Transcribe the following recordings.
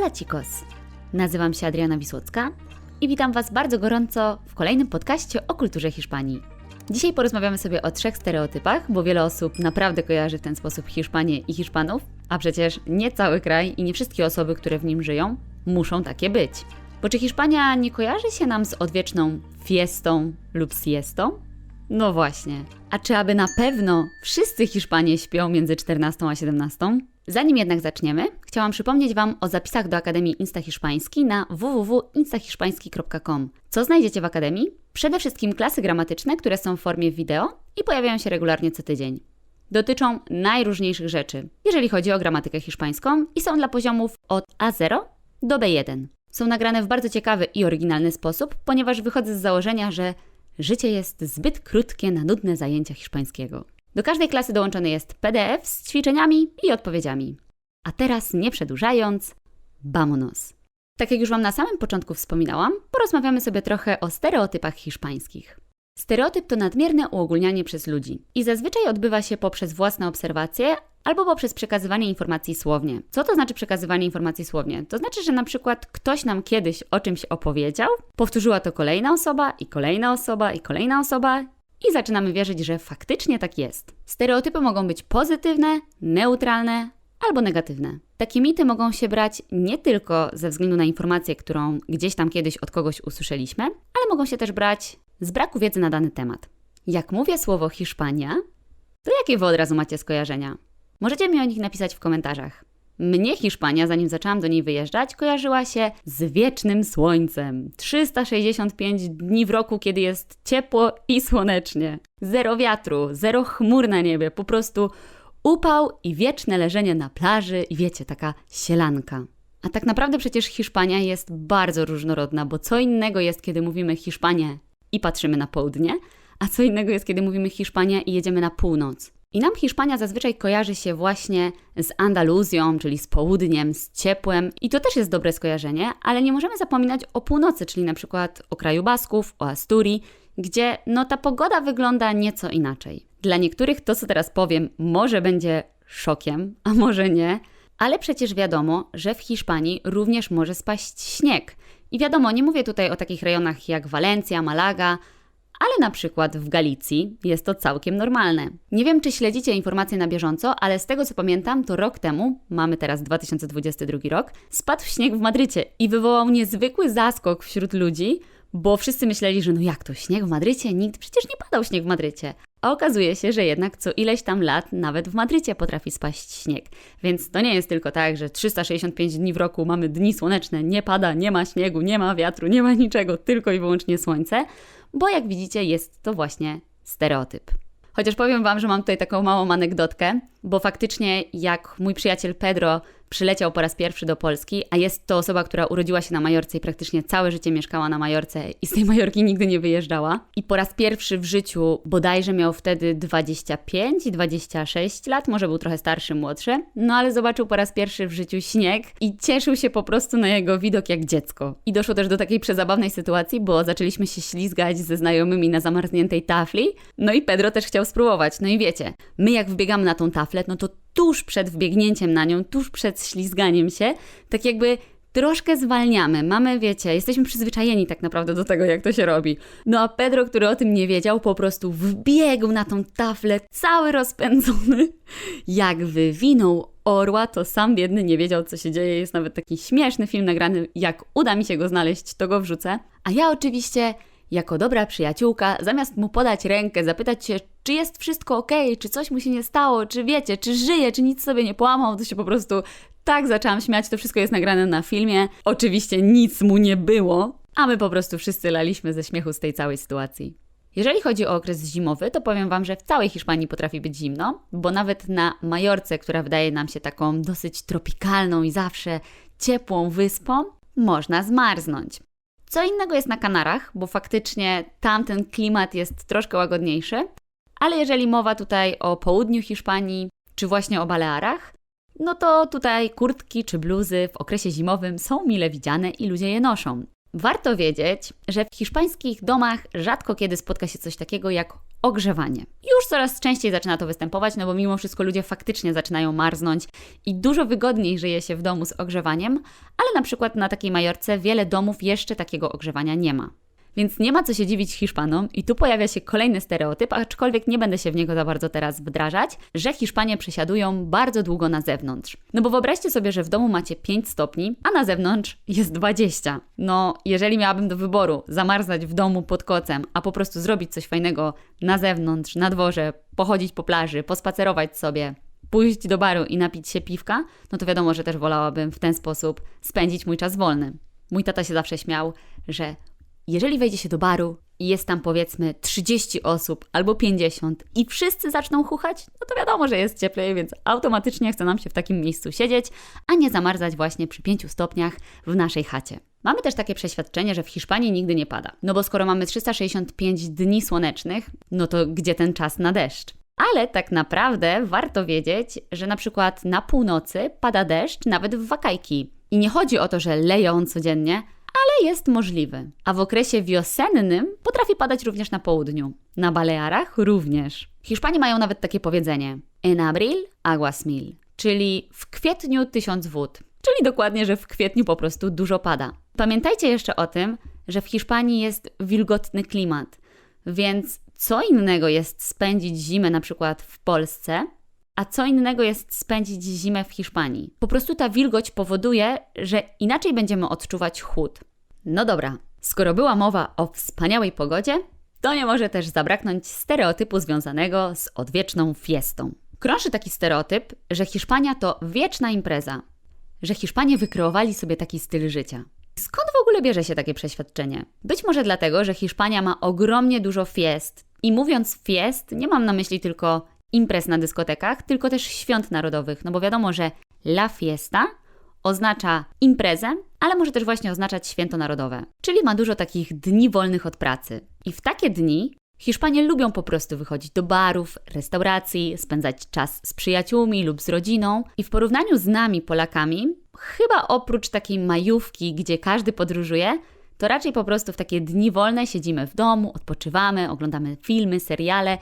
Hola chicos! Nazywam się Adriana Wisłocka i witam Was bardzo gorąco w kolejnym podcaście o kulturze Hiszpanii. Dzisiaj porozmawiamy sobie o trzech stereotypach, bo wiele osób naprawdę kojarzy w ten sposób Hiszpanię i Hiszpanów, a przecież nie cały kraj i nie wszystkie osoby, które w nim żyją, muszą takie być. Bo czy Hiszpania nie kojarzy się nam z odwieczną fiestą lub siestą? No właśnie. A czy aby na pewno wszyscy Hiszpanie śpią między 14 a 17? Zanim jednak zaczniemy, chciałam przypomnieć Wam o zapisach do Akademii Insta Hiszpański na www.instahiszpański.com. Co znajdziecie w Akademii? Przede wszystkim klasy gramatyczne, które są w formie wideo i pojawiają się regularnie co tydzień. Dotyczą najróżniejszych rzeczy, jeżeli chodzi o gramatykę hiszpańską i są dla poziomów od A0 do B1. Są nagrane w bardzo ciekawy i oryginalny sposób, ponieważ wychodzę z założenia, że życie jest zbyt krótkie na nudne zajęcia hiszpańskiego. Do każdej klasy dołączony jest PDF z ćwiczeniami i odpowiedziami. A teraz, nie przedłużając, vamonos. Tak jak już Wam na samym początku wspominałam, porozmawiamy sobie trochę o stereotypach hiszpańskich. Stereotyp to nadmierne uogólnianie przez ludzi i zazwyczaj odbywa się poprzez własne obserwacje albo poprzez przekazywanie informacji słownie. Co to znaczy przekazywanie informacji słownie? To znaczy, że na przykład ktoś nam kiedyś o czymś opowiedział, powtórzyła to kolejna osoba i kolejna osoba i kolejna osoba i zaczynamy wierzyć, że faktycznie tak jest. Stereotypy mogą być pozytywne, neutralne albo negatywne. Takie mity mogą się brać nie tylko ze względu na informację, którą gdzieś tam kiedyś od kogoś usłyszeliśmy, ale mogą się też brać z braku wiedzy na dany temat. Jak mówię słowo Hiszpania, to jakie wy od razu macie skojarzenia? Możecie mi o nich napisać w komentarzach. Mnie Hiszpania, zanim zaczęłam do niej wyjeżdżać, kojarzyła się z wiecznym słońcem. 365 dni w roku, kiedy jest ciepło i słonecznie. Zero wiatru, zero chmur na niebie, po prostu upał i wieczne leżenie na plaży i wiecie, taka sielanka. A tak naprawdę przecież Hiszpania jest bardzo różnorodna, bo co innego jest, kiedy mówimy Hiszpania i patrzymy na południe, a co innego jest, kiedy mówimy Hiszpania i jedziemy na północ. I nam Hiszpania zazwyczaj kojarzy się właśnie z Andaluzją, czyli z południem, z ciepłem. I to też jest dobre skojarzenie, ale nie możemy zapominać o północy, czyli na przykład o kraju Basków, o Asturii, gdzie no ta pogoda wygląda nieco inaczej. Dla niektórych to, co teraz powiem, może będzie szokiem, a może nie, ale przecież wiadomo, że w Hiszpanii również może spaść śnieg. I wiadomo, nie mówię tutaj o takich rejonach jak Walencja, Malaga, ale na przykład w Galicji jest to całkiem normalne. Nie wiem, czy śledzicie informacje na bieżąco, ale z tego co pamiętam, to rok temu, mamy teraz 2022 rok, spadł śnieg w Madrycie i wywołał niezwykły zaskok wśród ludzi, bo wszyscy myśleli, że no jak to śnieg w Madrycie? Nikt przecież nie padał śnieg w Madrycie. A okazuje się, że jednak co ileś tam lat nawet w Madrycie potrafi spaść śnieg. Więc to nie jest tylko tak, że 365 dni w roku mamy dni słoneczne, nie pada, nie ma śniegu, nie ma wiatru, nie ma niczego, tylko i wyłącznie słońce bo jak widzicie, jest to właśnie stereotyp. Chociaż powiem Wam, że mam tutaj taką małą anegdotkę, bo faktycznie jak mój przyjaciel Pedro przyleciał po raz pierwszy do Polski, a jest to osoba, która urodziła się na Majorce i praktycznie całe życie mieszkała na Majorce i z tej Majorki nigdy nie wyjeżdżała. I po raz pierwszy w życiu bodajże miał wtedy 25 i 26 lat, może był trochę starszy, młodszy, no ale zobaczył po raz pierwszy w życiu śnieg i cieszył się po prostu na jego widok jak dziecko. I doszło też do takiej przezabawnej sytuacji, bo zaczęliśmy się ślizgać ze znajomymi na zamarzniętej tafli, no i Pedro też chciał spróbować. No i wiecie, my jak wbiegamy na tą taflę, no to tuż przed wbiegnięciem na nią, tuż przed ślizganiem się, tak jakby troszkę zwalniamy. Mamy, wiecie, jesteśmy przyzwyczajeni tak naprawdę do tego, jak to się robi. No a Pedro, który o tym nie wiedział, po prostu wbiegł na tą taflę, cały rozpędzony. Jak wywinął orła, to sam biedny nie wiedział, co się dzieje. Jest nawet taki śmieszny film nagrany. Jak uda mi się go znaleźć, to go wrzucę. A ja oczywiście jako dobra przyjaciółka, zamiast mu podać rękę, zapytać się, czy jest wszystko ok, czy coś mu się nie stało, czy wiecie, czy żyje, czy nic sobie nie połamał, to się po prostu tak zaczęłam śmiać. To wszystko jest nagrane na filmie. Oczywiście nic mu nie było, a my po prostu wszyscy laliśmy ze śmiechu z tej całej sytuacji. Jeżeli chodzi o okres zimowy, to powiem Wam, że w całej Hiszpanii potrafi być zimno, bo nawet na Majorce, która wydaje nam się taką dosyć tropikalną i zawsze ciepłą wyspą, można zmarznąć. Co innego jest na Kanarach, bo faktycznie tam ten klimat jest troszkę łagodniejszy, ale jeżeli mowa tutaj o południu Hiszpanii, czy właśnie o Balearach, no to tutaj kurtki czy bluzy w okresie zimowym są mile widziane i ludzie je noszą. Warto wiedzieć, że w hiszpańskich domach rzadko kiedy spotka się coś takiego jak ogrzewanie. Już coraz częściej zaczyna to występować, no bo mimo wszystko ludzie faktycznie zaczynają marznąć i dużo wygodniej żyje się w domu z ogrzewaniem, ale na przykład na takiej Majorce wiele domów jeszcze takiego ogrzewania nie ma. Więc nie ma co się dziwić Hiszpanom, i tu pojawia się kolejny stereotyp, aczkolwiek nie będę się w niego za bardzo teraz wdrażać, że Hiszpanie przesiadują bardzo długo na zewnątrz. No bo wyobraźcie sobie, że w domu macie 5 stopni, a na zewnątrz jest 20. No, jeżeli miałabym do wyboru zamarzać w domu pod kocem, a po prostu zrobić coś fajnego na zewnątrz, na dworze, pochodzić po plaży, pospacerować sobie, pójść do baru i napić się piwka, no to wiadomo, że też wolałabym w ten sposób spędzić mój czas wolny. Mój tata się zawsze śmiał, że jeżeli wejdzie się do baru i jest tam powiedzmy 30 osób albo 50 i wszyscy zaczną chuchać, no to wiadomo, że jest cieplej, więc automatycznie chce nam się w takim miejscu siedzieć, a nie zamarzać właśnie przy 5 stopniach w naszej chacie. Mamy też takie przeświadczenie, że w Hiszpanii nigdy nie pada. No bo skoro mamy 365 dni słonecznych, no to gdzie ten czas na deszcz? Ale tak naprawdę warto wiedzieć, że na przykład na północy pada deszcz nawet w wakajki. I nie chodzi o to, że leje on codziennie, ale jest możliwy. A w okresie wiosennym potrafi padać również na południu. Na Balearach również. Hiszpanie mają nawet takie powiedzenie: En abril aguas mil, czyli w kwietniu tysiąc wód. Czyli dokładnie, że w kwietniu po prostu dużo pada. Pamiętajcie jeszcze o tym, że w Hiszpanii jest wilgotny klimat, więc co innego jest spędzić zimę na przykład w Polsce, a co innego jest spędzić zimę w Hiszpanii. Po prostu ta wilgoć powoduje, że inaczej będziemy odczuwać chłód. No dobra, skoro była mowa o wspaniałej pogodzie, to nie może też zabraknąć stereotypu związanego z odwieczną fiestą. Krąży taki stereotyp, że Hiszpania to wieczna impreza, że Hiszpanie wykreowali sobie taki styl życia. Skąd w ogóle bierze się takie przeświadczenie? Być może dlatego, że Hiszpania ma ogromnie dużo fiest. I mówiąc fiest, nie mam na myśli tylko imprez na dyskotekach, tylko też świąt narodowych, no bo wiadomo, że la fiesta oznacza imprezę, ale może też właśnie oznaczać święto narodowe, czyli ma dużo takich dni wolnych od pracy. I w takie dni Hiszpanie lubią po prostu wychodzić do barów, restauracji, spędzać czas z przyjaciółmi lub z rodziną. I w porównaniu z nami, Polakami, chyba oprócz takiej majówki, gdzie każdy podróżuje, to raczej po prostu w takie dni wolne siedzimy w domu, odpoczywamy, oglądamy filmy, seriale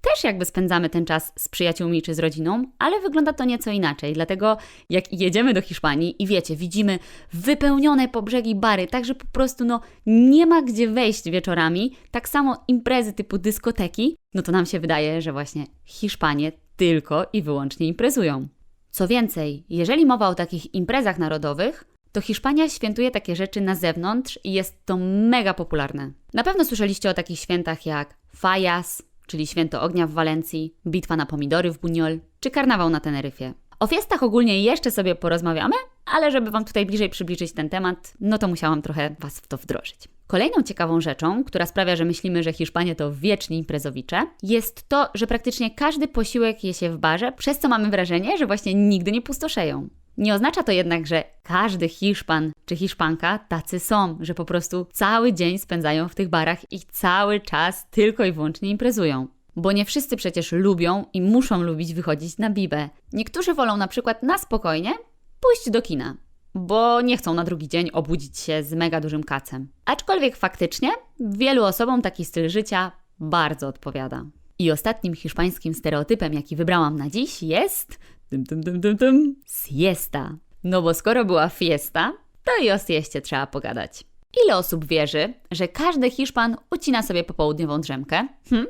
też jakby spędzamy ten czas z przyjaciółmi czy z rodziną, ale wygląda to nieco inaczej. Dlatego jak jedziemy do Hiszpanii i wiecie, widzimy wypełnione po brzegi bary, także po prostu no nie ma gdzie wejść wieczorami, tak samo imprezy typu dyskoteki, no to nam się wydaje, że właśnie Hiszpanie tylko i wyłącznie imprezują. Co więcej, jeżeli mowa o takich imprezach narodowych, to Hiszpania świętuje takie rzeczy na zewnątrz i jest to mega popularne. Na pewno słyszeliście o takich świętach jak Fajas, czyli Święto Ognia w Walencji, Bitwa na Pomidory w Buñol czy Karnawał na Teneryfie. O fiestach ogólnie jeszcze sobie porozmawiamy, ale żeby Wam tutaj bliżej przybliżyć ten temat, no to musiałam trochę Was w to wdrożyć. Kolejną ciekawą rzeczą, która sprawia, że myślimy, że Hiszpanie to wieczni imprezowicze, jest to, że praktycznie każdy posiłek je się w barze, przez co mamy wrażenie, że właśnie nigdy nie pustoszeją. Nie oznacza to jednak, że każdy Hiszpan czy Hiszpanka tacy są, że po prostu cały dzień spędzają w tych barach i cały czas tylko i wyłącznie imprezują. Bo nie wszyscy przecież lubią i muszą lubić wychodzić na bibę. Niektórzy wolą na przykład na spokojnie pójść do kina, bo nie chcą na drugi dzień obudzić się z mega dużym kacem. Aczkolwiek faktycznie wielu osobom taki styl życia bardzo odpowiada. I ostatnim hiszpańskim stereotypem, jaki wybrałam na dziś, jest Dum, dum, dum, dum, dum. Siesta. No bo skoro była fiesta, to i o sieście trzeba pogadać. Ile osób wierzy, że każdy Hiszpan ucina sobie popołudniową drzemkę? Hm?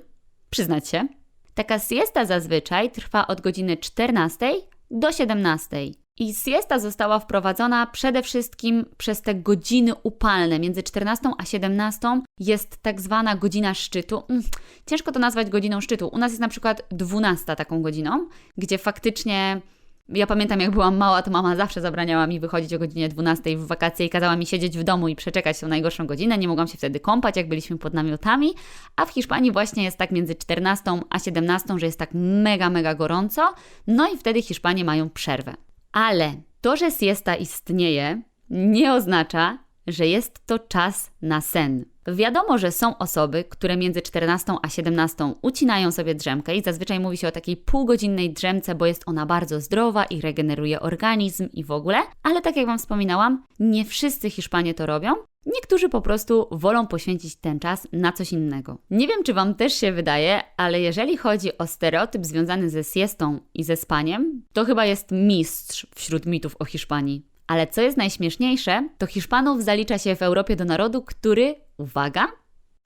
Przyznać się. Taka siesta zazwyczaj trwa od godziny 14 do 17. I siesta została wprowadzona przede wszystkim przez te godziny upalne. Między 14 a 17 jest tak zwana godzina szczytu. Mm, ciężko to nazwać godziną szczytu. U nas jest na przykład 12 taką godziną, gdzie faktycznie. Ja pamiętam, jak byłam mała, to mama zawsze zabraniała mi wychodzić o godzinie 12 w wakacje i kazała mi siedzieć w domu i przeczekać tą najgorszą godzinę. Nie mogłam się wtedy kąpać, jak byliśmy pod namiotami. A w Hiszpanii właśnie jest tak między 14 a 17, że jest tak mega, mega gorąco. No i wtedy Hiszpanie mają przerwę. Ale to, że siesta istnieje, nie oznacza, że jest to czas na sen. Wiadomo, że są osoby, które między 14 a 17 ucinają sobie drzemkę i zazwyczaj mówi się o takiej półgodzinnej drzemce, bo jest ona bardzo zdrowa i regeneruje organizm i w ogóle, ale tak jak Wam wspominałam, nie wszyscy Hiszpanie to robią Niektórzy po prostu wolą poświęcić ten czas na coś innego. Nie wiem, czy Wam też się wydaje, ale jeżeli chodzi o stereotyp związany ze siestą i ze spaniem, to chyba jest mistrz wśród mitów o Hiszpanii. Ale co jest najśmieszniejsze, to Hiszpanów zalicza się w Europie do narodu, który, uwaga,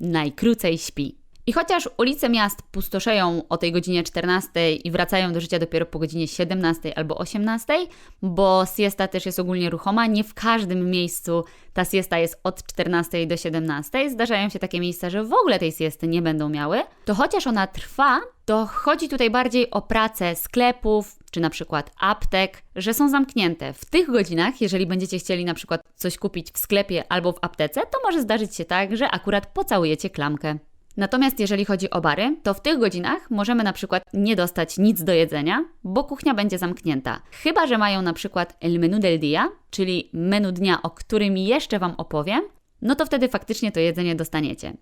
najkrócej śpi. I chociaż ulice miast pustoszeją o tej godzinie 14 i wracają do życia dopiero po godzinie 17 albo 18, bo siesta też jest ogólnie ruchoma, nie w każdym miejscu ta siesta jest od 14 do 17. Zdarzają się takie miejsca, że w ogóle tej siesty nie będą miały. To chociaż ona trwa, to chodzi tutaj bardziej o pracę sklepów, czy na przykład aptek, że są zamknięte. W tych godzinach, jeżeli będziecie chcieli na przykład coś kupić w sklepie albo w aptece, to może zdarzyć się tak, że akurat pocałujecie klamkę. Natomiast jeżeli chodzi o bary, to w tych godzinach możemy na przykład nie dostać nic do jedzenia, bo kuchnia będzie zamknięta. Chyba, że mają na przykład el menu del día, czyli menu dnia, o którym jeszcze Wam opowiem, no to wtedy faktycznie to jedzenie dostaniecie.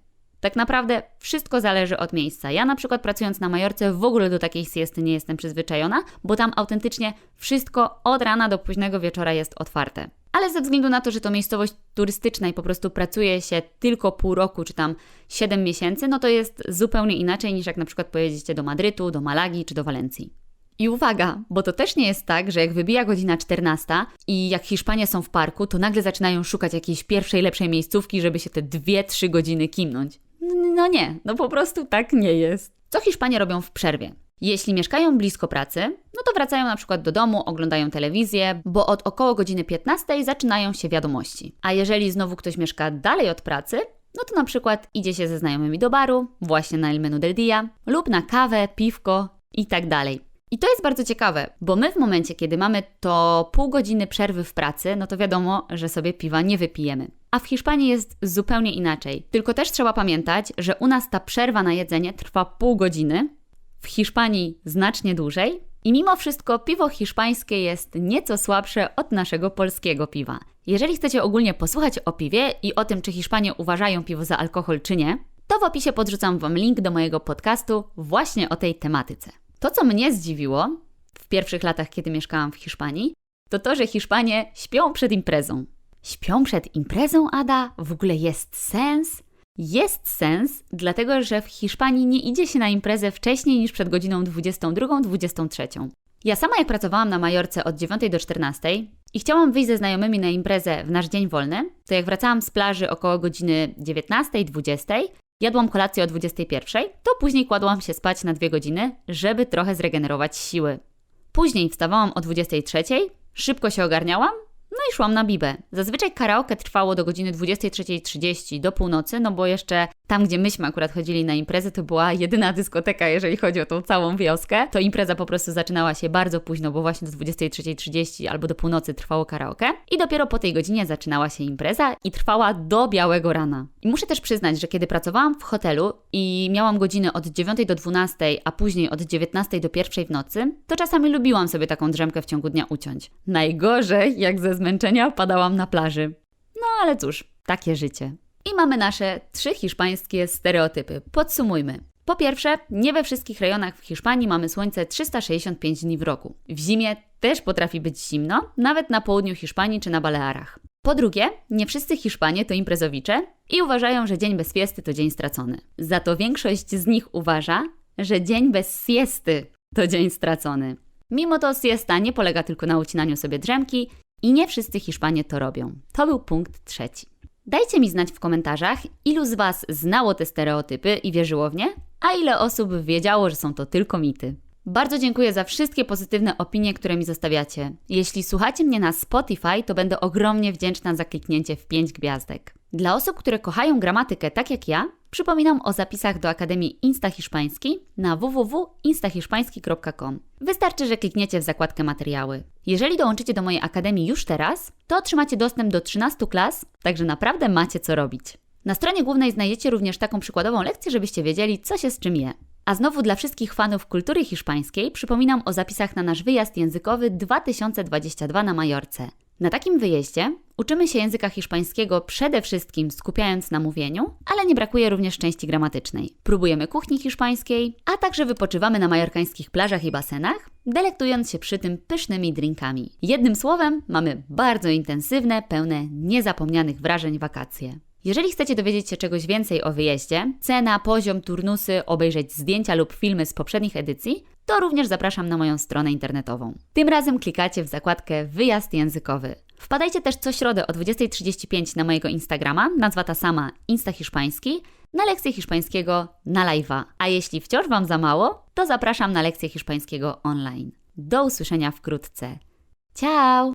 Tak naprawdę wszystko zależy od miejsca. Ja na przykład pracując na Majorce w ogóle do takiej siesty nie jestem przyzwyczajona, bo tam autentycznie wszystko od rana do późnego wieczora jest otwarte. Ale ze względu na to, że to miejscowość turystyczna i po prostu pracuje się tylko pół roku czy tam 7 miesięcy, no to jest zupełnie inaczej niż jak na przykład pojedziecie do Madrytu, do Malagi czy do Walencji. I uwaga, bo to też nie jest tak, że jak wybija godzina 14 i jak Hiszpanie są w parku, to nagle zaczynają szukać jakiejś pierwszej, lepszej miejscówki, żeby się te 2-3 godziny kimnąć. No nie, no po prostu tak nie jest. Co Hiszpanie robią w przerwie? Jeśli mieszkają blisko pracy, no to wracają na przykład do domu, oglądają telewizję, bo od około godziny 15 zaczynają się wiadomości. A jeżeli znowu ktoś mieszka dalej od pracy, no to na przykład idzie się ze znajomymi do baru, właśnie na El Menu del Dia, lub na kawę, piwko i tak dalej. I to jest bardzo ciekawe, bo my w momencie, kiedy mamy to pół godziny przerwy w pracy, no to wiadomo, że sobie piwa nie wypijemy. A w Hiszpanii jest zupełnie inaczej. Tylko też trzeba pamiętać, że u nas ta przerwa na jedzenie trwa pół godziny, w Hiszpanii znacznie dłużej. I mimo wszystko piwo hiszpańskie jest nieco słabsze od naszego polskiego piwa. Jeżeli chcecie ogólnie posłuchać o piwie i o tym, czy Hiszpanie uważają piwo za alkohol, czy nie, to w opisie podrzucam Wam link do mojego podcastu właśnie o tej tematyce. To, co mnie zdziwiło w pierwszych latach, kiedy mieszkałam w Hiszpanii, to to, że Hiszpanie śpią przed imprezą. Śpią przed imprezą, Ada? W ogóle jest sens? Jest sens, dlatego że w Hiszpanii nie idzie się na imprezę wcześniej niż przed godziną 22-23. Ja sama jak pracowałam na Majorce od 9 do 14 i chciałam wyjść ze znajomymi na imprezę w nasz dzień wolny, to jak wracałam z plaży około godziny 19-20, jadłam kolację o 21, to później kładłam się spać na dwie godziny, żeby trochę zregenerować siły. Później wstawałam o 23, szybko się ogarniałam no i szłam na bibę. Zazwyczaj karaoke trwało do godziny 23.30 do północy, no bo jeszcze tam, gdzie myśmy akurat chodzili na imprezę, to była jedyna dyskoteka, jeżeli chodzi o tą całą wioskę. To impreza po prostu zaczynała się bardzo późno, bo właśnie do 23.30 albo do północy trwało karaoke. I dopiero po tej godzinie zaczynała się impreza i trwała do białego rana. I muszę też przyznać, że kiedy pracowałam w hotelu i miałam godziny od 9 do 12, a później od 19 do 1 w nocy, to czasami lubiłam sobie taką drzemkę w ciągu dnia uciąć. Najgorzej, jak ze zmęczenia padałam na plaży. No ale cóż, takie życie. I mamy nasze trzy hiszpańskie stereotypy. Podsumujmy. Po pierwsze, nie we wszystkich rejonach w Hiszpanii mamy słońce 365 dni w roku. W zimie też potrafi być zimno, nawet na południu Hiszpanii czy na Balearach. Po drugie, nie wszyscy Hiszpanie to imprezowicze i uważają, że dzień bez fiesty to dzień stracony. Za to większość z nich uważa, że dzień bez siesty to dzień stracony. Mimo to siesta nie polega tylko na ucinaniu sobie drzemki i nie wszyscy Hiszpanie to robią. To był punkt trzeci. Dajcie mi znać w komentarzach, ilu z Was znało te stereotypy i wierzyło w nie, a ile osób wiedziało, że są to tylko mity. Bardzo dziękuję za wszystkie pozytywne opinie, które mi zostawiacie. Jeśli słuchacie mnie na Spotify, to będę ogromnie wdzięczna za kliknięcie w 5 gwiazdek. Dla osób, które kochają gramatykę tak jak ja, przypominam o zapisach do Akademii Insta Hiszpański na www.instahiszpański.com. Wystarczy, że klikniecie w zakładkę materiały. Jeżeli dołączycie do mojej Akademii już teraz, to otrzymacie dostęp do 13 klas, także naprawdę macie co robić. Na stronie głównej znajdziecie również taką przykładową lekcję, żebyście wiedzieli, co się z czym je. A znowu dla wszystkich fanów kultury hiszpańskiej przypominam o zapisach na nasz wyjazd językowy 2022 na Majorce. Na takim wyjeździe uczymy się języka hiszpańskiego przede wszystkim skupiając na mówieniu, ale nie brakuje również części gramatycznej. Próbujemy kuchni hiszpańskiej, a także wypoczywamy na majorkańskich plażach i basenach, delektując się przy tym pysznymi drinkami. Jednym słowem, mamy bardzo intensywne, pełne niezapomnianych wrażeń wakacje. Jeżeli chcecie dowiedzieć się czegoś więcej o wyjeździe, cena, poziom, turnusy, obejrzeć zdjęcia lub filmy z poprzednich edycji, to również zapraszam na moją stronę internetową. Tym razem klikacie w zakładkę Wyjazd językowy. Wpadajcie też co środę o 20.35 na mojego Instagrama, nazwa ta sama Insta Hiszpański, na lekcję hiszpańskiego na live'a. A jeśli wciąż Wam za mało, to zapraszam na lekcję hiszpańskiego online. Do usłyszenia wkrótce. Ciao!